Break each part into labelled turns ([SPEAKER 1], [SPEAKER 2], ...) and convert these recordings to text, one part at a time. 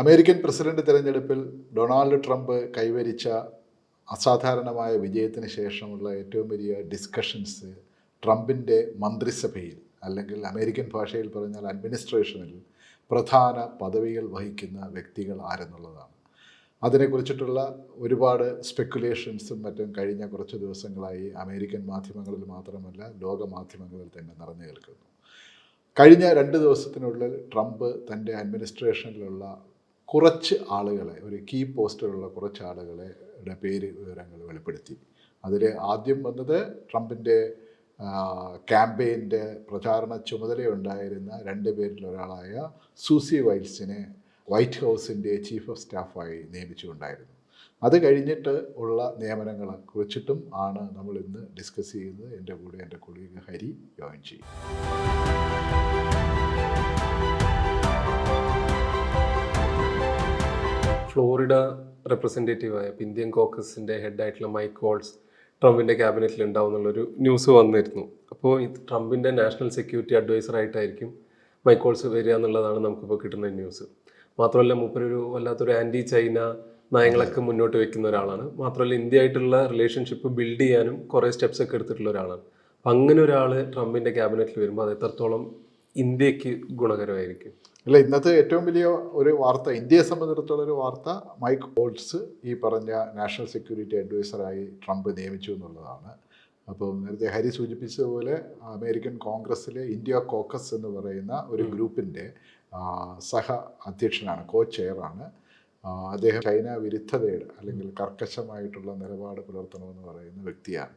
[SPEAKER 1] American president തിരഞ്ഞെടുപ്പിൽ Donald Trump കൈവരിച്ച അസാധാരണമായ വിജയത്തിന് ശേഷമുള്ള ഏറ്റവും വലിയ ഡിസ്കഷൻസ് ട്രംപിന്റെ മന്ത്രിസഭയിൽ അല്ലെങ്കിൽ അമേരിക്കൻ ഭാഷയിൽ പറഞ്ഞാൽ അഡ്മിനിസ്ട്രേഷനിൽ പ്രധാന പദവികൾ വഹിക്കുന്ന വ്യക്തികൾ ആരെന്നുള്ളതാണ്. അതിനെക്കുറിച്ചിട്ടുള്ള ഒരുപാട് സ്പെക്കുലേഷൻസും മറ്റും കഴിഞ്ഞ കുറച്ച് ദിവസങ്ങളായി അമേരിക്കൻ മാധ്യമങ്ങളിൽ മാത്രമല്ല ലോക മാധ്യമങ്ങളിൽ തന്നെ നിറഞ്ഞു നിൽക്കുന്നു. കഴിഞ്ഞ രണ്ട് ദിവസത്തിനുള്ളിൽ ട്രംപ് തന്റെ അഡ്മിനിസ്ട്രേഷനിലുള്ള കുറച്ച് ആളുകളെ ഒരു കീ പോസ്റ്റിലുള്ള കുറച്ച് ആളുകളെ പേര് വിവരങ്ങൾ വെളിപ്പെടുത്തി. അതിൽ ആദ്യം വന്നത് ട്രംപിന്റെ ക്യാമ്പയിന്റെ പ്രചാരണ ചുമതലയുണ്ടായിരുന്ന രണ്ട് പേരിൽ ഒരാളായ സൂസി വൈൽസിനെ വൈറ്റ് ഹൗസിന്റെ ചീഫ് ഓഫ് സ്റ്റാഫായി നിയമിച്ചുകൊണ്ടായിരുന്നു. അത് കഴിഞ്ഞിട്ട് ഉള്ള നിയമനങ്ങളെ കുറിച്ചിട്ടും ആണ് നമ്മൾ ഇന്ന് ഡിസ്കസ് ചെയ്യുന്നത്. എന്റെ കൂടെ എന്റെ കൊളീഗ് ഹരി ജോയിൻ ചെയ്യും.
[SPEAKER 2] ഫ്ലോറിഡ റെപ്രസെന്റേറ്റീവായ ഇന്ത്യൻ കോക്കസിന്റെ ഹെഡായിട്ടുള്ള മൈക്ക് വോൾസ് ട്രംപിന്റെ ക്യാബിനറ്റിൽ ഉണ്ടാവും എന്നുള്ളൊരു ന്യൂസ് വന്നിരുന്നു. അപ്പോൾ ഇത് ട്രംപിന്റെ നാഷണൽ സെക്യൂരിറ്റി അഡ്വൈസറായിട്ടായിരിക്കും മൈക്ക് വോൾസ് വരിക എന്നുള്ളതാണ് നമുക്കിപ്പോൾ കിട്ടുന്ന ന്യൂസ് മാത്രമല്ല മൂപ്പരൊരു വല്ലാത്തൊരു ആന്റി ചൈന നയങ്ങളൊക്കെ മുന്നോട്ട് വെക്കുന്ന ഒരാളാണ്. മാത്രമല്ല ഇന്ത്യ ആയിട്ടുള്ള റിലേഷൻഷിപ്പ് ബിൽഡ് ചെയ്യാനും കുറേ സ്റ്റെപ്സ് ഒക്കെ എടുത്തിട്ടുള്ള ഒരാളാണ്. അപ്പം അങ്ങനെ ഒരാൾ ട്രംപിന്റെ ക്യാബിനറ്റിൽ വരുമ്പോൾ അത് എത്രത്തോളം ഇന്ത്യയ്ക്ക് ഗുണകരമായിരിക്കും?
[SPEAKER 1] അല്ല ഇന്നത്തെ ഏറ്റവും വലിയ ഒരു വാർത്ത ഇന്ത്യയെ സംബന്ധിച്ചിടത്തോളം ഒരു വാർത്ത മൈക്ക് ഓൾട്സ് ഈ പറഞ്ഞ നാഷണൽ സെക്യൂരിറ്റി അഡ്വൈസറായി ട്രംപ് നിയമിച്ചു എന്നുള്ളതാണ്. അപ്പോൾ നേരത്തെ ഹരി സൂചിപ്പിച്ചതുപോലെ അമേരിക്കൻ കോൺഗ്രസ്സിലെ ഇന്ത്യ കോക്കസ് എന്ന് പറയുന്ന ഒരു ഗ്രൂപ്പിന്റെ സഹ അധ്യക്ഷനാണ് കോ ചെയറാണ് അദ്ദേഹം ചൈന വിരുദ്ധതയുടെ അല്ലെങ്കിൽ കർക്കശമായിട്ടുള്ള നിലപാട് പുലർത്തണമെന്ന് പറയുന്ന വ്യക്തിയാണ്.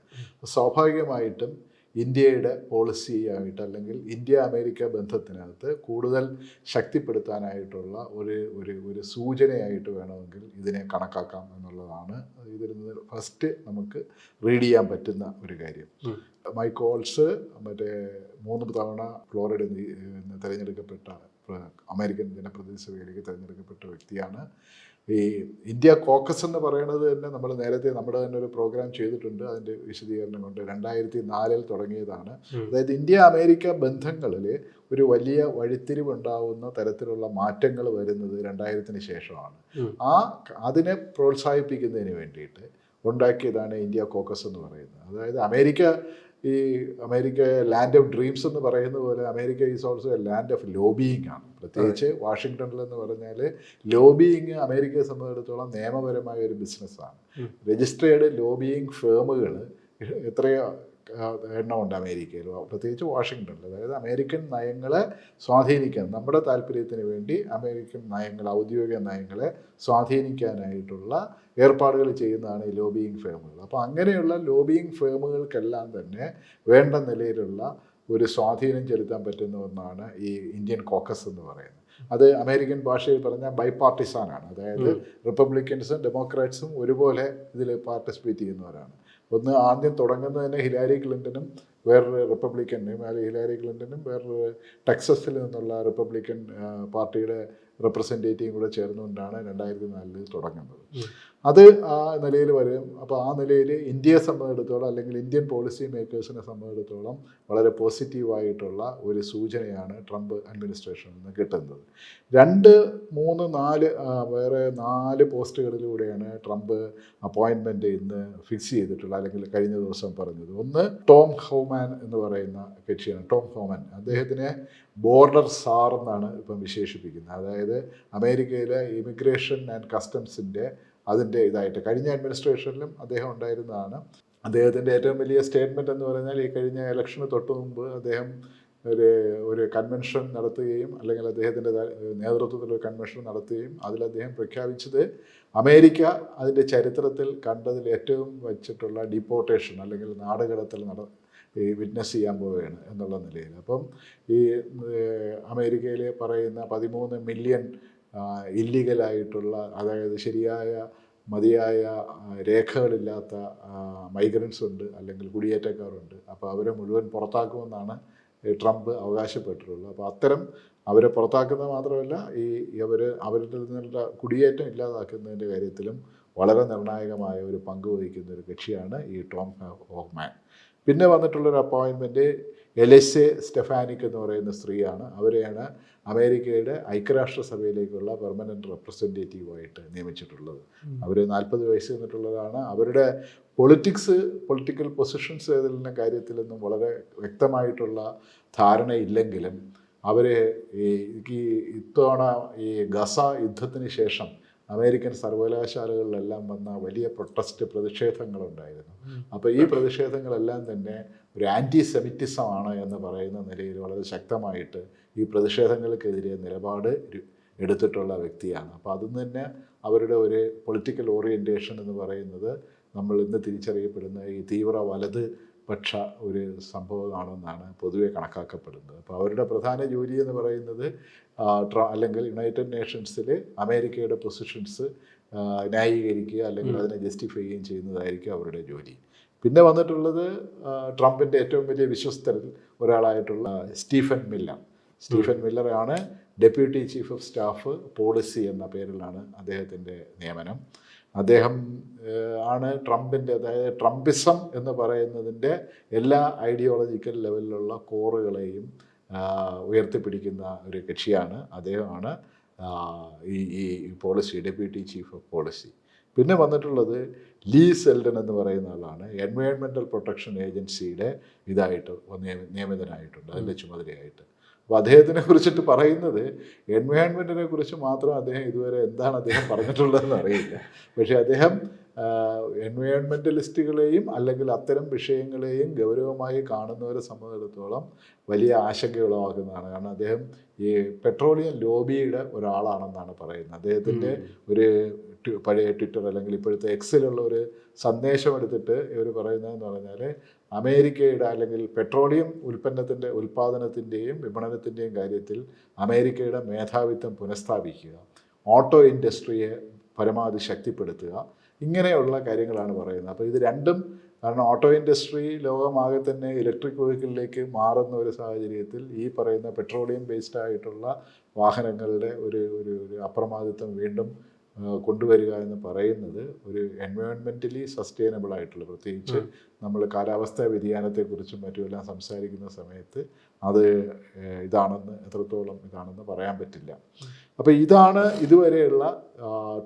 [SPEAKER 1] സ്വാഭാവികമായിട്ടും ഇന്ത്യയുടെ പോളിസിയായിട്ട് അല്ലെങ്കിൽ ഇന്ത്യ അമേരിക്ക ബന്ധത്തിനകത്ത് കൂടുതൽ ശക്തിപ്പെടുത്താനായിട്ടുള്ള ഒരു ഒരു ഒരു സൂചനയായിട്ട് വേണമെങ്കിൽ ഇതിനെ കണക്കാക്കാം എന്നുള്ളതാണ് ഇതിൽ നിന്ന് ഫസ്റ്റ് നമുക്ക് റീഡ് ചെയ്യാൻ പറ്റുന്ന ഒരു കാര്യം. മൈക്ക് ഓൾസ് മറ്റേ മൂന്ന് തവണ ഫ്ലോറിഡ തിരഞ്ഞെടുക്കപ്പെട്ട അമേരിക്കൻ ജനപ്രതിനിധി സഭയിലേക്ക് തിരഞ്ഞെടുക്കപ്പെട്ട വ്യക്തിയാണ്. ഈ ഇന്ത്യ കോക്കസ് എന്ന് പറയുന്നത് തന്നെ നമ്മൾ നേരത്തെ നമ്മുടെ തന്നെ ഒരു പ്രോഗ്രാം ചെയ്തിട്ടുണ്ട്. അതിന്റെ വിശദീകരണം കൊണ്ട് രണ്ടായിരത്തി നാലിൽ തുടങ്ങിയതാണ് അതായത് ഇന്ത്യ അമേരിക്ക ബന്ധങ്ങളിൽ ഒരു വലിയ വഴിത്തിരിവുണ്ടാവുന്ന തരത്തിലുള്ള മാറ്റങ്ങൾ വരുന്നത് രണ്ടായിരത്തിന് ശേഷമാണ്. ആ അതിനെ പ്രോത്സാഹിപ്പിക്കുന്നതിന് വേണ്ടിയിട്ട് ഉണ്ടാക്കിയതാണ് ഇന്ത്യ കോക്കസ് എന്ന് പറയുന്നത്. അതായത് അമേരിക്ക ഈ അമേരിക്ക ലാൻഡ് ഓഫ് ഡ്രീംസ് എന്ന് പറയുന്ന പോലെ America is also a land of lobbying ആണ്. പ്രത്യേകിച്ച് വാഷിങ്ടണിൽ എന്ന് പറഞ്ഞാൽ ലോബിയിങ് അമേരിക്കയെ സംബന്ധിച്ചിടത്തോളം നിയമപരമായ ഒരു ബിസിനസ്സാണ് രജിസ്ട്രേഡ് ലോബിയിങ് ഫേമുകൾ എത്രയോ എണ്ണമുണ്ട് അമേരിക്കയിൽ പ്രത്യേകിച്ച് വാഷിങ്ടണിൽ അതായത് അമേരിക്കൻ നയങ്ങളെ സ്വാധീനിക്കാൻ നമ്മുടെ താല്പര്യത്തിന് വേണ്ടി അമേരിക്കൻ നയങ്ങൾ ഔദ്യോഗിക നയങ്ങളെ സ്വാധീനിക്കാനായിട്ടുള്ള ഏർപ്പാടുകൾ ചെയ്യുന്നതാണ് ഈ ലോബിയിങ് ഫേമുകൾ. അപ്പോൾ അങ്ങനെയുള്ള ലോബിയിങ് ഫേമുകൾക്കെല്ലാം തന്നെ വേണ്ട നിലയിലുള്ള ഒരു സ്വാധീനം ചെലുത്താൻ പറ്റുന്ന ഒന്നാണ് ഈ ഇന്ത്യൻ കോക്കസ് എന്ന് പറയുന്നത്. അത് അമേരിക്കൻ ഭാഷയിൽ പറഞ്ഞാൽ ബൈ പാർട്ടിസാനാണ് അതായത് റിപ്പബ്ലിക്കൻസും ഡെമോക്രാറ്റ്സും ഒരുപോലെ ഇതിൽ പാർട്ടിസിപ്പേറ്റ് ചെയ്യുന്നവരാണ്. ഒന്ന് ആദ്യം തുടങ്ങുന്നത് തന്നെ ഹിലാരി ക്ലിന്റനും വേറൊരു റിപ്പബ്ലിക്കന്റെയും അല്ലെങ്കിൽ ഹിലാരി ക്ലിന്റനും വേറൊരു ടെക്സസിൽ നിന്നുള്ള റിപ്പബ്ലിക്കൻ പാർട്ടിയുടെ റെപ്രസെന്റേറ്റീവും കൂടെ ചേർന്നുകൊണ്ടാണ് രണ്ടായിരത്തി നാലിൽ തുടങ്ങുന്നത് അത് ആ നിലയിൽ വരും. അപ്പോൾ ആ നിലയിൽ ഇന്ത്യയെ സംബന്ധിച്ചിടത്തോളം അല്ലെങ്കിൽ ഇന്ത്യൻ പോളിസി മേക്കേഴ്സിനെ സംബന്ധിച്ചിടത്തോളം വളരെ പോസിറ്റീവായിട്ടുള്ള ഒരു സൂചനയാണ് ട്രംപ് അഡ്മിനിസ്ട്രേഷനിൽ നിന്ന് കിട്ടുന്നത്. രണ്ട് മൂന്ന് നാല് വേറെ നാല് പോസ്റ്റുകളിലൂടെയാണ് ട്രംപ് അപ്പോയിൻമെന്റ് ഇന്ന് ഫിക്സ് ചെയ്തിട്ടുള്ളത് അല്ലെങ്കിൽ കഴിഞ്ഞ ദിവസം പറഞ്ഞത്. ഒന്ന് ടോം ഹൗമാൻ എന്ന് പറയുന്ന കക്ഷിയാണ്. Tom Homan. അദ്ദേഹത്തിനെ ബോർഡർ സാർ എന്നാണ് ഇപ്പം വിശേഷിപ്പിക്കുന്നത്. അതായത് അമേരിക്കയിലെ ഇമിഗ്രേഷൻ ആൻഡ് കസ്റ്റംസിന്റെ അതിന്റെ ഇതായിട്ട് കഴിഞ്ഞ അഡ്മിനിസ്ട്രേഷനിലും അദ്ദേഹം ഉണ്ടായിരുന്നതാണ്. അദ്ദേഹത്തിന്റെ ഏറ്റവും വലിയ സ്റ്റേറ്റ്മെന്റ് എന്ന് പറഞ്ഞാൽ ഈ കഴിഞ്ഞ ഇലക്ഷന് തൊട്ട് മുമ്പ് അദ്ദേഹം ഒരു ഒരു കൺവെൻഷൻ നടത്തുകയും അല്ലെങ്കിൽ അദ്ദേഹത്തിന്റെ നേതൃത്വത്തിൽ ഒരു കൺവെൻഷൻ നടത്തുകയും അതിൽ അദ്ദേഹം പ്രഖ്യാപിച്ചത് അമേരിക്ക അതിന്റെ ചരിത്രത്തിൽ കണ്ടതിൽ ഏറ്റവും വച്ചിട്ടുള്ള ഡിപ്പോർട്ടേഷൻ അല്ലെങ്കിൽ നാടുകടത്തൽ നട ഈ വിറ്റ്നസ് ചെയ്യാൻ പോവുകയാണ് എന്നുള്ള നിലയിൽ. അപ്പം ഈ അമേരിക്കയിൽ പറയുന്ന പതിമൂന്ന് മില്യൺ ഇല്ലീഗലായിട്ടുള്ള അതായത് ശരിയായ മതിയായ രേഖകളില്ലാത്ത മൈഗ്രൻസ് ഉണ്ട് അല്ലെങ്കിൽ കുടിയേറ്റക്കാരുണ്ട്. അപ്പോൾ അവരെ മുഴുവൻ പുറത്താക്കുമെന്നാണ് ട്രംപ് അവകാശപ്പെട്ടിട്ടുള്ളത്. അപ്പോൾ അത്തരം അവരെ പുറത്താക്കുന്നത് മാത്രമല്ല ഈ അവർ അവരുടെ നിന്നുള്ള കുടിയേറ്റം ഇല്ലാതാക്കുന്നതിന്റെ കാര്യത്തിലും വളരെ നിർണായകമായ ഒരു പങ്ക് വഹിക്കുന്ന ഒരു കക്ഷിയാണ് ഈ ടോം ഹോക്മാൻ പിന്നെ വന്നിട്ടുള്ളൊരു അപ്പോയിൻമെന്റ് എലിസെ സ്റ്റെഫാനിക് എന്ന് പറയുന്ന സ്ത്രീയാണ്. അവരെയാണ് അമേരിക്കയുടെ ഐക്യരാഷ്ട്രസഭയിലേക്കുള്ള പെർമനന്റ് റെപ്രസെന്റേറ്റീവായിട്ട് നിയമിച്ചിട്ടുള്ളത്. അവർ നാൽപ്പത് വയസ്സ് എന്നിട്ടുള്ളതാണ് അവരുടെ പൊളിറ്റിക്സ് പൊളിറ്റിക്കൽ പൊസിഷൻസ് ഏതെല്ലാം കാര്യത്തിലൊന്നും വളരെ വ്യക്തമായിട്ടുള്ള ധാരണയില്ലെങ്കിലും അവർ ഈ ഈ ഇത്തവണ ഈ ഗസ യുദ്ധത്തിന് ശേഷം അമേരിക്കൻ സർവകലാശാലകളിലെല്ലാം വന്ന വലിയ പ്രൊട്ടസ്റ്റ് പ്രതിഷേധങ്ങളുണ്ടായിരുന്നു. അപ്പോൾ ഈ പ്രതിഷേധങ്ങളെല്ലാം തന്നെ ഒരു ആന്റി സെമിറ്റിസമാണ് എന്ന് പറയുന്ന നിലയിൽ വളരെ ശക്തമായിട്ട് ഈ പ്രതിഷേധങ്ങൾക്കെതിരെ നിലപാട് എടുത്തിട്ടുള്ള വ്യക്തിയാണ്. അപ്പോൾ അതും തന്നെ അവരുടെ ഒരു പൊളിറ്റിക്കൽ ഓറിയന്റേഷൻ എന്ന് പറയുന്നത് നമ്മൾ ഇന്ന് തിരിച്ചറിയപ്പെടുന്ന ഈ തീവ്ര വലത് പക്ഷ ഒരു സംഭവമാണെന്നാണ് പൊതുവെ കണക്കാക്കപ്പെടുന്നത്. അപ്പോൾ അവരുടെ പ്രധാന ജോലി എന്ന് പറയുന്നത് അല്ലെങ്കിൽ യുണൈറ്റഡ് നേഷൻസിൽ അമേരിക്കയുടെ പൊസിഷൻസ് ന്യായീകരിക്കുക അല്ലെങ്കിൽ അതിനെ ജസ്റ്റിഫൈ ചെയ്യുകയും ചെയ്യുന്നതായിരിക്കും അവരുടെ ജോലി. പിന്നെ വന്നിട്ടുള്ളത് ട്രംപിന്റെ ഏറ്റവും വലിയ വിശ്വസ്തരിൽ ഒരാളായിട്ടുള്ള Stephen Miller. Stephen മില്ലറാണ് deputy chief of staff policy എന്ന പേരിലാണ് അദ്ദേഹത്തിന്റെ നിയമനം. അദ്ദേഹം ആണ് ട്രംപിന്റെ അതായത് ട്രംപിസം എന്ന് പറയുന്നതിന്റെ എല്ലാ ഐഡിയോളജിക്കൽ ലെവലിലുള്ള കോറുകളെയും ഉയർത്തിപ്പിടിക്കുന്ന ഒരു കക്ഷിയാണ്. അദ്ദേഹമാണ് ഈ ഈ policy deputy chief of policy. പിന്നെ വന്നിട്ടുള്ളത് ലീ സെൽഡൻ എന്ന് പറയുന്ന ആളാണ്. എൻവയോൺമെന്റൽ പ്രൊട്ടക്ഷൻ ഏജൻസിയുടെ ഇതായിട്ട് നിയമ- നിയമിതനായിട്ടുണ്ട്. അതിന്റെ ചുമതലയായിട്ട്. അപ്പോൾ അദ്ദേഹത്തിനെ കുറിച്ചിട്ട് പറയുന്നത് എൻവയോൺമെന്റിനെ കുറിച്ച് മാത്രം അദ്ദേഹം ഇതുവരെ എന്താണ് അദ്ദേഹം പറഞ്ഞിട്ടുള്ളതെന്ന് അറിയില്ല. പക്ഷേ അദ്ദേഹം എൻവയോൺമെന്റലിസ്റ്റുകളെയും അല്ലെങ്കിൽ അത്തരം വിഷയങ്ങളെയും ഗൗരവമായി കാണുന്നവരെ സംബന്ധിച്ചിടത്തോളം വലിയ ആശങ്ക ഉളവാക്കുന്നതാണ് കാരണം അദ്ദേഹം ഈ പെട്രോളിയം ലോബിയുടെ ഒരാളാണെന്നാണ് പറയുന്നത്. അദ്ദേഹത്തിന്റെ ഒരു പഴയ ട്വിറ്റർ അല്ലെങ്കിൽ ഇപ്പോഴത്തെ എക്സിലുള്ള ഒരു സന്ദേശം എടുത്തിട്ട് ഇവർ പറയുന്നതെന്ന് പറഞ്ഞാൽ അമേരിക്കയുടെ അല്ലെങ്കിൽ പെട്രോളിയം ഉൽപ്പന്നത്തിന്റെ ഉൽപ്പാദനത്തിന്റെയും വിപണനത്തിന്റെയും കാര്യത്തിൽ അമേരിക്കയുടെ മേധാവിത്വം പുനഃസ്ഥാപിക്കുക ഓട്ടോ ഇൻഡസ്ട്രിയെ പരമാവധി ശക്തിപ്പെടുത്തുക ഇങ്ങനെയുള്ള കാര്യങ്ങളാണ് പറയുന്നത്. അപ്പോൾ ഇത് രണ്ടും കാരണം ഓട്ടോ ഇൻഡസ്ട്രി ലോകമാകെ തന്നെ ഇലക്ട്രിക് വെഹിക്കിളിലേക്ക് മാറുന്ന ഒരു സാഹചര്യത്തിൽ ഈ പറയുന്ന പെട്രോളിയം ബേസ്ഡ് ആയിട്ടുള്ള വാഹനങ്ങളുടെ ഒരു ഒരു അപ്രമാദിത്വം വീണ്ടും കൊണ്ടുവരിക എന്ന് പറയുന്നത് ഒരു എൻവയോൺമെന്റലി സസ്റ്റൈനബിൾ ആയിട്ടുള്ള പ്രത്യേകിച്ച് നമ്മൾ കാലാവസ്ഥാ വ്യതിയാനത്തെക്കുറിച്ചും മറ്റുമെല്ലാം സംസാരിക്കുന്ന സമയത്ത് അത് ഇതാണെന്ന് എത്രത്തോളം ഇതാണെന്ന് പറയാൻ പറ്റില്ല. അപ്പോൾ ഇതാണ് ഇതുവരെയുള്ള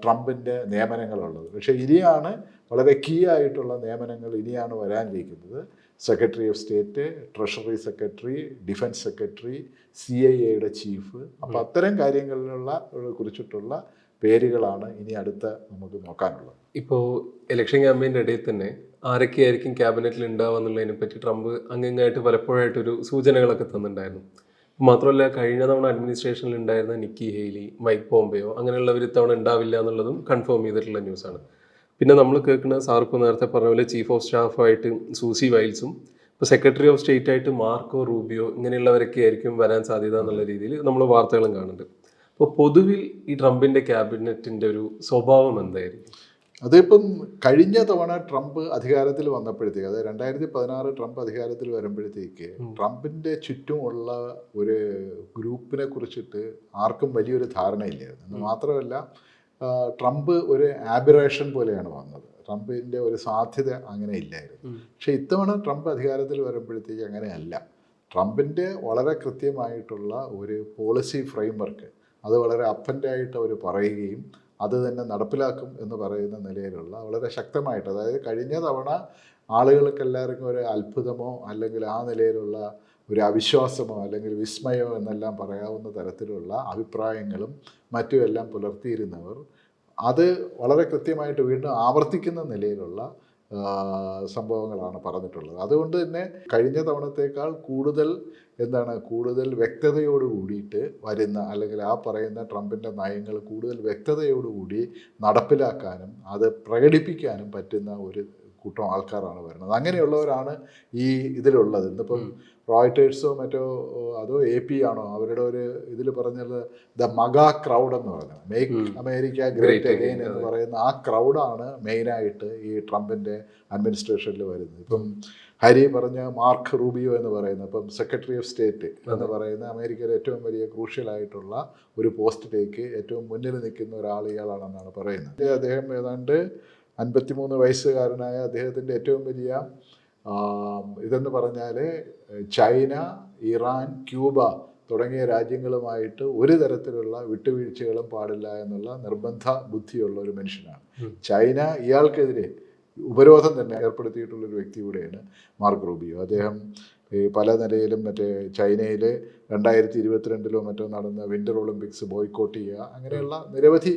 [SPEAKER 1] ട്രംപിന്റെ നിയമനങ്ങളുള്ളത്. പക്ഷേ ഇനിയാണ് വളരെ കീ ആയിട്ടുള്ള നിയമനങ്ങൾ ഇനിയാണ് വരാനിരിക്കുന്നത്. Secretary of state treasury secretary defence secretary C I എയുടെ ചീഫ്. അപ്പോൾ അത്തരം കാര്യങ്ങളിലുള്ള കുറിച്ചിട്ടുള്ള പേരുകളാണ് ഇനി അടുത്ത നമുക്ക് നോക്കാനുള്ളത്.
[SPEAKER 2] ഇപ്പോൾ ഇലക്ഷൻ ക്യാമ്പയിന്റെ ഇടയിൽ തന്നെ ആരൊക്കെയായിരിക്കും ക്യാബിനറ്റിൽ ഉണ്ടാവുക എന്നുള്ളതിനെ പറ്റി ട്രംപ് അങ്ങിങ്ങായിട്ട് പലപ്പോഴായിട്ടൊരു സൂചനകളൊക്കെ തന്നിട്ടുണ്ടായിരുന്നു. മാത്രമല്ല കഴിഞ്ഞ തവണ അഡ്മിനിസ്ട്രേഷനിൽ ഉണ്ടായിരുന്ന നിക്കി ഹെയ്ലി മൈക്ക് പോംബെയോ അങ്ങനെയുള്ളവർ ഇത്തവണ ഉണ്ടാവില്ല എന്നുള്ളതും കൺഫേം ചെയ്തിട്ടുള്ള ന്യൂസാണ് പിന്നെ നമ്മൾ കേൾക്കുന്ന സാർ ഇപ്പോൾ നേരത്തെ പറഞ്ഞ പോലെ ചീഫ് ഓഫ് സ്റ്റാഫായിട്ട് സൂസി വൈൽസും ഇപ്പോൾ സെക്രട്ടറി ഓഫ് സ്റ്റേറ്റ് ആയിട്ട് മാർക്കോ റൂബിയോ ഇങ്ങനെയുള്ളവരൊക്കെ ആയിരിക്കും വരാൻ സാധ്യത എന്നുള്ള രീതിയിൽ നമ്മൾ വാർത്തകളും കാണുന്നുണ്ട്. അപ്പോൾ പൊതുവിൽ ഈ ട്രംപിന്റെ ക്യാബിനറ്റിന്റെ ഒരു സ്വഭാവം എന്തായിരുന്നു
[SPEAKER 1] അതിപ്പം കഴിഞ്ഞ തവണ ട്രംപ് അധികാരത്തിൽ വന്നപ്പോഴത്തേക്ക് അതായത് രണ്ടായിരത്തി പതിനാറ് ട്രംപ് അധികാരത്തിൽ വരുമ്പോഴത്തേക്ക് ട്രംപിന്റെ ചുറ്റുമുള്ള ഒരു ഗ്രൂപ്പിനെ കുറിച്ചിട്ട് ആർക്കും വലിയൊരു ധാരണയില്ലായിരുന്നു. എന്ന് മാത്രമല്ല ട്രംപ് ഒരു ആബിറേഷൻ പോലെയാണ് വന്നത്. ട്രംപിന്റെ ഒരു സാധ്യത അങ്ങനെ ഇല്ലായിരുന്നു. പക്ഷേ ഇത്തവണ ട്രംപ് അധികാരത്തിൽ വരുമ്പോഴത്തേക്ക് അങ്ങനെയല്ല. ട്രംപിന്റെ വളരെ കൃത്യമായിട്ടുള്ള ഒരു പോളിസി ഫ്രെയിംവർക്ക് അത് വളരെ അപ്പന്റായിട്ട് അവർ പറയുകയും അത് തന്നെ നടപ്പിലാക്കും എന്ന് പറയുന്ന നിലയിലുള്ള വളരെ ശക്തമായിട്ട് അതായത് കഴിഞ്ഞ തവണ ആളുകൾക്ക് എല്ലാവർക്കും ഒരു അത്ഭുതമോ അല്ലെങ്കിൽ ആ നിലയിലുള്ള ഒരു അവിശ്വാസമോ അല്ലെങ്കിൽ വിസ്മയമോ എന്നെല്ലാം പറയാവുന്ന തരത്തിലുള്ള അഭിപ്രായങ്ങളും മറ്റും എല്ലാം പുലർത്തിയിരുന്നവർ അത് വളരെ കൃത്യമായിട്ട് വീണ്ടും ആവർത്തിക്കുന്ന നിലയിലുള്ള സംഭവങ്ങളാണ് പറഞ്ഞിട്ടുള്ളത്. അതുകൊണ്ട് തന്നെ കഴിഞ്ഞ തവണത്തേക്കാൾ കൂടുതൽ എന്താണ് കൂടുതൽ വ്യക്തതയോട് കൂടിയിട്ട് വരുന്ന അല്ലെങ്കിൽ ആ പറയുന്ന ട്രംപിന്റെ നയങ്ങൾ കൂടുതൽ വ്യക്തതയോടുകൂടി നടപ്പിലാക്കാനും അത് പ്രകടിപ്പിക്കാനും പറ്റുന്ന ഒരു കൂട്ടം ആൾക്കാരാണ് വരുന്നത്. അങ്ങനെയുള്ളവരാണ് ഈ ഇതിലുള്ളത്. ഇന്നിപ്പം റോയിറ്റേഴ്സോ മറ്റോ അതോ എ പി ആണോ? അവരുടെ ഒരു ഇതിൽ പറഞ്ഞത് ദ മഗ ക്രൗഡ് എന്ന് പറഞ്ഞത് മേക്ക് അമേരിക്ക ഗ്രേറ്റ് അഗെയിൻ എന്ന് പറയുന്ന ആ ക്രൗഡാണ് മെയിനായിട്ട് ഈ ട്രംപിന്റെ അഡ്മിനിസ്ട്രേഷനിൽ വരുന്നത്. ഇപ്പം ഹരി പറഞ്ഞ മാർക്ക് റൂബിയോ എന്ന് പറയുന്ന ഇപ്പം സെക്രട്ടറി ഓഫ് സ്റ്റേറ്റ് എന്ന് പറയുന്ന അമേരിക്കയിലെ ഏറ്റവും വലിയ ക്രൂഷ്യൽ ആയിട്ടുള്ള ഒരു പോസ്റ്റിലേക്ക് ഏറ്റവും മുന്നിൽ നിൽക്കുന്ന ഒരാൾ ഇയാളാണെന്നാണ് പറയുന്നത്. അദ്ദേഹം ഏതാണ്ട് അൻപത്തിമൂന്ന് വയസ്സുകാരനായ അദ്ദേഹത്തിന്റെ ഏറ്റവും വലിയ ഇതെന്ന് പറഞ്ഞാൽ ചൈന ഇറാൻ ക്യൂബ തുടങ്ങിയ രാജ്യങ്ങളുമായിട്ട് ഒരു തരത്തിലുള്ള വിട്ടുവീഴ്ചകളും പാടില്ല എന്നുള്ള നിർബന്ധ ബുദ്ധിയുള്ള ഒരു മനുഷ്യനാണ്. ചൈന ഇയാൾക്കെതിരെ ഉപരോധം തന്നെ ഏർപ്പെടുത്തിയിട്ടുള്ള ഒരു വ്യക്തി കൂടെയാണ് മാർക്ക് റൂബിയോ. അദ്ദേഹം ഈ പല നിലയിലും മറ്റേ ചൈനയിൽ രണ്ടായിരത്തി ഇരുപത്തിരണ്ടിലോ മറ്റോ നടന്ന വിന്റർ ഒളിമ്പിക്സ് ബോയ്ക്കോട്ട് ചെയ്യുക അങ്ങനെയുള്ള നിരവധി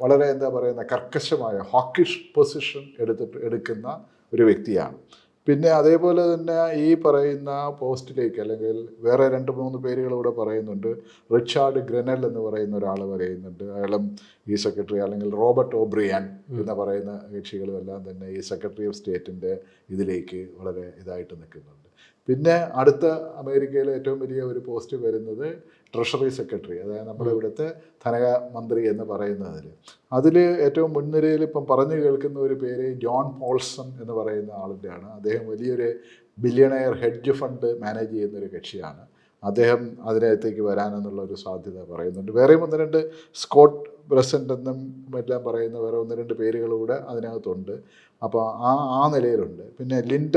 [SPEAKER 1] വളരെ എന്താ പറയുന്ന കർക്കശമായ ഹോക്കിഷ് പൊസിഷൻ എടുത്തിട്ട് എടുക്കുന്ന ഒരു വ്യക്തിയാണ്. പിന്നെ അതേപോലെ തന്നെ ഈ പറയുന്ന പോസ്റ്റിലേക്ക് അല്ലെങ്കിൽ വേറെ രണ്ട് മൂന്ന് പേരുകൾ ഇവിടെ പറയുന്നുണ്ട്. റിച്ചാർഡ് ഗ്രനൽ എന്ന് പറയുന്ന ഒരാൾ പറയുന്നുണ്ട്. അയാളും ഈ സെക്രട്ടറി അല്ലെങ്കിൽ റോബർട്ട് ഓബ്രിയാൻ എന്ന് പറയുന്ന കക്ഷികളും എല്ലാം തന്നെ ഈ സെക്രട്ടറി ഓഫ് സ്റ്റേറ്റിന്റെ ഇതിലേക്ക് വളരെ ഇതായിട്ട് നിൽക്കുന്നുണ്ട്. പിന്നെ അടുത്ത അമേരിക്കയിലെ ഏറ്റവും വലിയ ഒരു പോസ്റ്റ് വരുന്നത് ട്രഷറി സെക്രട്ടറി അതായത് നമ്മുടെ ഇവിടുത്തെ ധനമന്ത്രി എന്ന് പറയുന്നതിൽ അതിൽ ഏറ്റവും മുൻനിരയിൽ ഇപ്പം പറഞ്ഞു കേൾക്കുന്ന ഒരു പേര് ജോൺ പോൾസൺ എന്ന് പറയുന്ന ആളിന്റെയാണ് അദ്ദേഹം വലിയൊരു ബില്യണയർ ഹെഡ്ജ് ഫണ്ട് മാനേജ് ചെയ്യുന്ന ഒരു കക്ഷിയാണ്. അദ്ദേഹം അതിനകത്തേക്ക് വരാനെന്നുള്ള ഒരു സാധ്യത പറയുന്നുണ്ട്. വേറെയും ഒന്ന് രണ്ട് സ്കോട്ട് പ്രസിഡന്റ് എന്നും എല്ലാം പറയുന്ന വേറെ ഒന്ന് രണ്ട് പേരുകൾ കൂടെ അതിനകത്തുണ്ട്. അപ്പോൾ ആ ആ നിലയിലുണ്ട്. പിന്നെ ലിൻഡ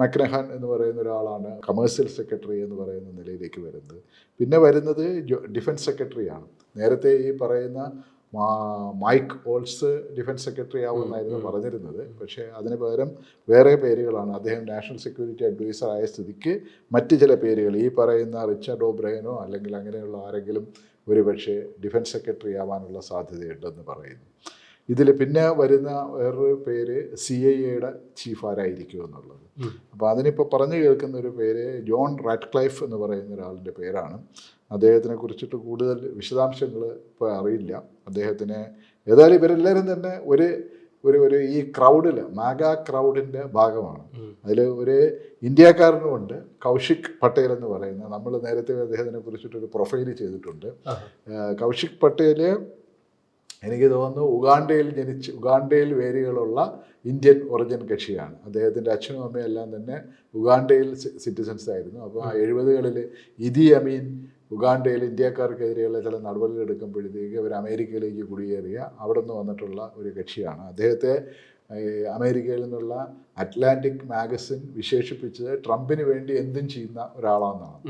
[SPEAKER 1] മക്നഹാൻ എന്ന് പറയുന്ന ഒരാളാണ് കമേഴ്സ്യൽ സെക്രട്ടറി എന്ന് പറയുന്ന നിലയിലേക്ക് വരുന്നത്. പിന്നെ വരുന്നത് ഡിഫൻസ് സെക്രട്ടറിയാണ് നേരത്തെ ഈ പറയുന്ന മൈക്ക് ഓൾസ് ഡിഫൻസ് സെക്രട്ടറി ആവുമെന്നായിരുന്നു പറഞ്ഞിരുന്നത്. പക്ഷേ അതിന് പകരം വേറെ പേരുകളാണ്. അദ്ദേഹം നാഷണൽ സെക്യൂരിറ്റി അഡ്വൈസർ ആയ സ്ഥിതിക്ക് മറ്റ് ചില പേരുകൾ ഈ പറയുന്ന റിച്ചാർഡ് ഓബ്രയനോ അല്ലെങ്കിൽ അങ്ങനെയുള്ള ആരെങ്കിലും ഒരുപക്ഷെ ഡിഫൻസ് സെക്രട്ടറി ആവാനുള്ള സാധ്യതയുണ്ടെന്ന് പറയുന്നു. ഇതിൽ പിന്നെ വരുന്ന വേറൊരു പേര് സി ഐ എയുടെ ചീഫ് ആരായിരിക്കും എന്നുള്ളത്. അപ്പോൾ അതിനിപ്പോൾ പറഞ്ഞു കേൾക്കുന്ന ഒരു പേര് ജോൺ റാറ്റ്ക്ലൈഫ് എന്ന് പറയുന്ന ഒരാളുടെ പേരാണ്. അദ്ദേഹത്തിനെ കുറിച്ചിട്ട് കൂടുതൽ വിശദാംശങ്ങൾ ഇപ്പോൾ അറിയില്ല. അദ്ദേഹത്തിന് ഏതായാലും ഇവരെല്ലാവരും തന്നെ ഒരു ഒരു ഒരു ഈ ക്രൗഡിൽ മാഗ ക്രൗഡിന്റെ ഭാഗമാണ്. അതിൽ ഒരു ഇന്ത്യക്കാരനും ഉണ്ട് കൗശിക് പട്ടേൽ എന്ന് പറയുന്ന. നമ്മൾ നേരത്തെ അദ്ദേഹത്തിനെ കുറിച്ചിട്ടൊരു പ്രൊഫൈൽ ചെയ്തിട്ടുണ്ട്. കൗശിക് പട്ടേൽ എനിക്ക് തോന്നുന്നു ഉഗാണ്ടയിൽ ജനിച്ച് ഉഗാണ്ടയിൽ വേരുകളുള്ള ഇന്ത്യൻ ഒറിജിൻ കക്ഷിയാണ്. അദ്ദേഹത്തിന്റെ അച്ഛനും അമ്മയും എല്ലാം തന്നെ ഉഗാണ്ടയിൽ സിറ്റിസൺസ് ആയിരുന്നു. അപ്പോൾ ആ എഴുപതുകളിൽ ഇതി അമീൻ ഉഗാണ്ടയിൽ ഇന്ത്യക്കാർക്കെതിരെയുള്ള ചില നടപടികൾ എടുക്കുമ്പോഴത്തേക്ക് അവർ അമേരിക്കയിലേക്ക് കുടിയേറിയ അവിടെ നിന്ന് വന്നിട്ടുള്ള ഒരു കക്ഷിയാണ്. അദ്ദേഹത്തെ അമേരിക്കയിൽ നിന്നുള്ള അറ്റ്ലാന്റിക് മാഗസിൻ വിശേഷിപ്പിച്ചത് ട്രംപിന് വേണ്ടി എന്തും ചെയ്യുന്ന ഒരാളാണെന്നാണ്.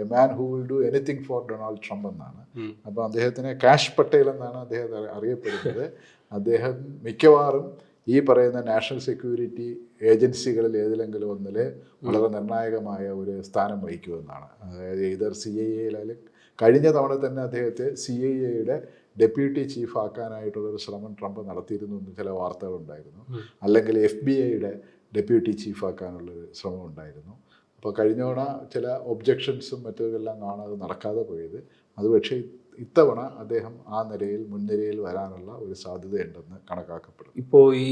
[SPEAKER 1] A man who will do anything for Donald Trump എന്നാണ്. അപ്പോൾ അദ്ദേഹത്തിനെ കാഷ് പട്ടേൽ എന്നാണ് അദ്ദേഹത്തെ അറിയപ്പെടുന്നത്. അദ്ദേഹം മിക്കവാറും ഈ പറയുന്ന നാഷണൽ സെക്യൂരിറ്റി ഏജൻസികളിൽ ഏതിലെങ്കിലും ഒന്നിൽ വളരെ നിർണായകമായ ഒരു സ്ഥാനം വഹിക്കുമെന്നാണ്. അതായത് ഇതർ സി ഐ എയിലായാലും കഴിഞ്ഞ തവണ തന്നെ അദ്ദേഹത്തെ സി ഐ എയുടെ ഡെപ്യൂട്ടി ചീഫ് ആക്കാനായിട്ടുള്ള ഒരു ശ്രമം ട്രംപ് നടത്തിയിരുന്നു എന്ന് ചില വാർത്തകളുണ്ടായിരുന്നു. അല്ലെങ്കിൽ എഫ് ബി ഐയുടെ ഡെപ്യൂട്ടി ചീഫ് ആക്കാനുള്ളൊരു ശ്രമം ഉണ്ടായിരുന്നു. അപ്പോൾ കഴിഞ്ഞ തവണ ചില ഒബ്ജക്ഷൻസും മറ്റതെല്ലാം കാണാതെ നടക്കാതെ പോയത്. അത് പക്ഷേ ഇത്തവണ അദ്ദേഹം ആ നിലയിൽ മുൻനിരയിൽ വരാനുള്ള ഒരു സാധ്യതയുണ്ടെന്ന് കണക്കാക്കപ്പെടും
[SPEAKER 2] ഇപ്പോൾ ഈ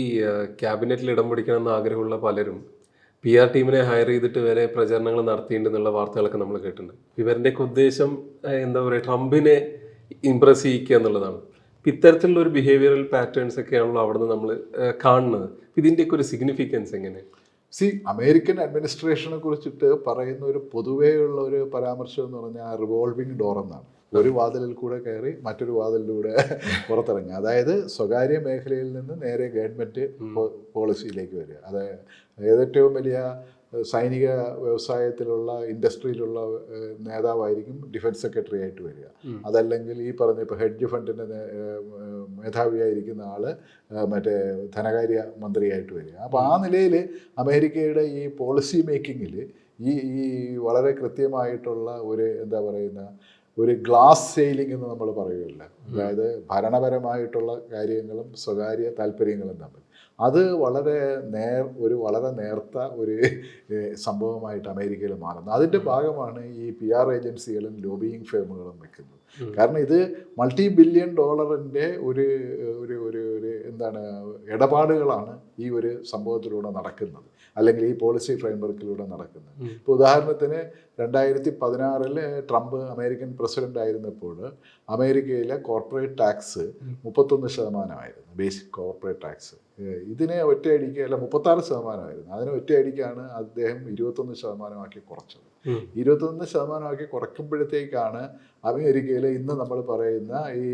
[SPEAKER 2] ക്യാബിനറ്റിൽ ഇടം പിടിക്കണമെന്ന് ആഗ്രഹമുള്ള പലരും പി ആർ ടീമിനെ ഹയർ ചെയ്തിട്ട് വരെ പ്രചരണങ്ങൾ നടത്തിയിട്ടുണ്ടെന്നുള്ള വാർത്തകളൊക്കെ നമ്മൾ കേട്ടിട്ടുണ്ട്. ഇവരുടെയൊക്കെ ഉദ്ദേശം എന്താ പറയുക ട്രംപിനെ ഇംപ്രസ് ചെയ്യിക്കുക എന്നുള്ളതാണ്. അപ്പം ഇത്തരത്തിലുള്ള ഒരു ബിഹേവിയറൽ പാറ്റേൺസ് ഒക്കെയാണല്ലോ അവിടെ നിന്ന് നമ്മൾ കാണുന്നത്. ഇതിന്റെയൊക്കെ ഒരു സിഗ്നിഫിക്കൻസ് എങ്ങനെ?
[SPEAKER 1] സി അമേരിക്കൻ അഡ്മിനിസ്ട്രേഷനെ കുറിച്ചിട്ട് പറയുന്ന ഒരു പൊതുവെയുള്ള ഒരു പരാമർശം എന്ന് പറഞ്ഞാൽ റിവോൾവിംഗ് ഡോർ എന്നാണ്. ഒരു വാതിലിൽ കൂടെ കയറി മറ്റൊരു വാതിലിലൂടെ പുറത്തിറങ്ങുക. അതായത് സ്വകാര്യ മേഖലയിൽ നിന്ന് നേരെ ഗവൺമെന്റ് പോളിസിയിലേക്ക് വരിക. അതായത് ഏറ്റവും വലിയ സൈനിക വ്യവസായത്തിലുള്ള ഇൻഡസ്ട്രിയിലുള്ള നേതാവായിരിക്കും ഡിഫൻസ് സെക്രട്ടറി ആയിട്ട് വരിക. അതല്ലെങ്കിൽ ഈ പറഞ്ഞ ഇപ്പോൾ ഹെഡ്ജ് ഫണ്ടിന്റെ മേധാവിയായിരിക്കുന്ന ആൾ മറ്റേ ധനകാര്യ മന്ത്രിയായിട്ട് വരിക. അപ്പോൾ ആ നിലയിൽ അമേരിക്കയുടെ ഈ പോളിസി മേക്കിങ്ങിൽ ഈ ഈ വളരെ കൃത്യമായിട്ടുള്ള ഒരു എന്താ പറയുന്ന ഒരു ഗ്ലാസ് സെയിലിംഗ് എന്ന് നമ്മൾ പറയുകയില്ല. അതായത് ഭരണപരമായിട്ടുള്ള കാര്യങ്ങളും സ്വകാര്യ താല്പര്യങ്ങളും തമ്മിൽ. അത് വളരെ നേർ ഒരു വളരെ നേർത്ത ഒരു സംഭവമായിട്ട് അമേരിക്കയിൽ മാറുന്നത് അതിന്റെ ഭാഗമാണ് ഈ പി ആർ ഏജൻസികളും ലോബിയിങ് ഫേമുകളും വെക്കുന്നത്. കാരണം ഇത് മൾട്ടി ബില്യൺ ഡോളറിന്റെ ഒരു ഒരു ഒരു ഒരു എന്താണ് ഇടപാടുകളാണ് ഈ ഒരു സംഭവത്തിലൂടെ നടക്കുന്നത്. അല്ലെങ്കിൽ ഈ പോളിസി ഫ്രെയിംവർക്കിലൂടെ നടക്കുന്നത്. ഇപ്പോൾ ഉദാഹരണത്തിന് രണ്ടായിരത്തി പതിനാറിൽ ട്രംപ് അമേരിക്കൻ പ്രസിഡന്റ് ആയിരുന്നപ്പോൾ അമേരിക്കയിലെ കോർപ്പറേറ്റ് ടാക്സ് മുപ്പത്തൊന്ന് ശതമാനമായിരുന്നു ബേസിക് കോർപ്പറേറ്റ് ടാക്സ് ഇതിനെ ഒറ്റയടിക്ക് അല്ല മുപ്പത്താറ് ശതമാനമായിരുന്നു. അതിനെ ഒറ്റയടിക്കാണ് അദ്ദേഹം ഇരുപത്തൊന്ന് ശതമാനമാക്കി കുറച്ചത്. ഇരുപത്തൊന്ന് ശതമാനമാക്കി കുറയ്ക്കുമ്പോഴത്തേക്കാണ് അമേരിക്കയിൽ ഇന്ന് നമ്മൾ പറയുന്ന ഈ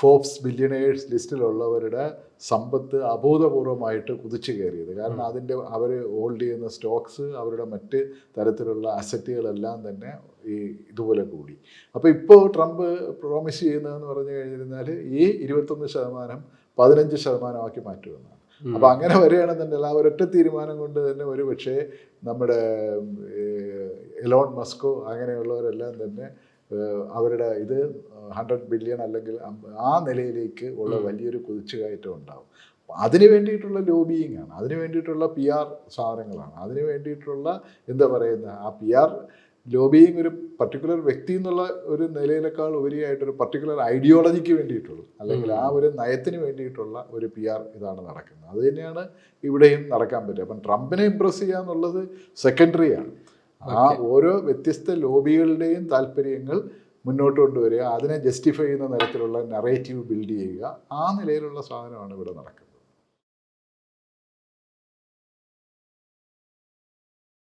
[SPEAKER 1] ഫോബ്സ് ബില്യണേഴ്സ് ലിസ്റ്റിലുള്ളവരുടെ സമ്പത്ത് അബോധപൂർവമായിട്ട് കുതിച്ചു കയറിയത്. കാരണം അതിന്റെ അവർ ഹോൾഡ് ചെയ്യുന്ന സ്റ്റോക്സ് അവരുടെ മറ്റ് തരത്തിലുള്ള അസറ്റുകളെല്ലാം തന്നെ ഈ ഇതുപോലെ കൂടി. അപ്പോൾ ഇപ്പോൾ ട്രംപ് പ്രോമിസ് ചെയ്യുന്നതെന്ന് പറഞ്ഞു കഴിഞ്ഞിരുന്നാൽ ഈ ഇരുപത്തൊന്ന് ശതമാനം പതിനഞ്ച് ശതമാനമാക്കി മാറ്റുമെന്നാണ്. അപ്പോൾ അങ്ങനെ വരികയാണെന്നുണ്ടെങ്കിൽ ആ ഒരൊറ്റ തീരുമാനം കൊണ്ട് തന്നെ ഒരു പക്ഷേ നമ്മുടെ എലോൺ മസ്കോ അങ്ങനെയുള്ളവരെല്ലാം തന്നെ അവരുടെ ഇത് ഹൺഡ്രഡ് ബില്യൺ അല്ലെങ്കിൽ ആ നിലയിലേക്ക് ഉള്ള വലിയൊരു കുതിച്ചുകയറ്റം ഉണ്ടാവും. അതിന് വേണ്ടിയിട്ടുള്ള ലോബിയിങ് ആണ്. അതിന് വേണ്ടിയിട്ടുള്ള പി ആർ സാധനങ്ങളാണ്. അതിന് വേണ്ടിയിട്ടുള്ള എന്താ പറയുന്ന ആ പി ആർ ലോബിയിങ് ഒരു പർട്ടിക്കുലർ വ്യക്തി എന്നുള്ള ഒരു നിലയിലേക്കാൾ ഉപരിയായിട്ട് ഒരു പർട്ടിക്കുലർ ഐഡിയോളജിക്ക് വേണ്ടിയിട്ടുള്ളൂ. അല്ലെങ്കിൽ ആ ഒരു നയത്തിന് വേണ്ടിയിട്ടുള്ള ഒരു പി ആർ ഇതാണ് നടക്കുന്നത്. അത് തന്നെയാണ് ഇവിടെയും നടക്കാൻ പറ്റുക. അപ്പം ട്രംപിനെ ഇമ്പ്രസ് ചെയ്യുക എന്നുള്ളത് സെക്കൻഡറിയാണ് ആ ഓരോ വ്യത്യസ്ത ലോബികളുടെയും താല്പര്യങ്ങൾ മുന്നോട്ട് കൊണ്ടുവരിക അതിനെ ജസ്റ്റിഫൈ ചെയ്യുന്ന തരത്തിലുള്ള നറേറ്റീവ് ബിൽഡ് ചെയ്യുക ആ നിലയിലുള്ള സാധനമാണ് ഇവിടെ നടക്കുന്നത്.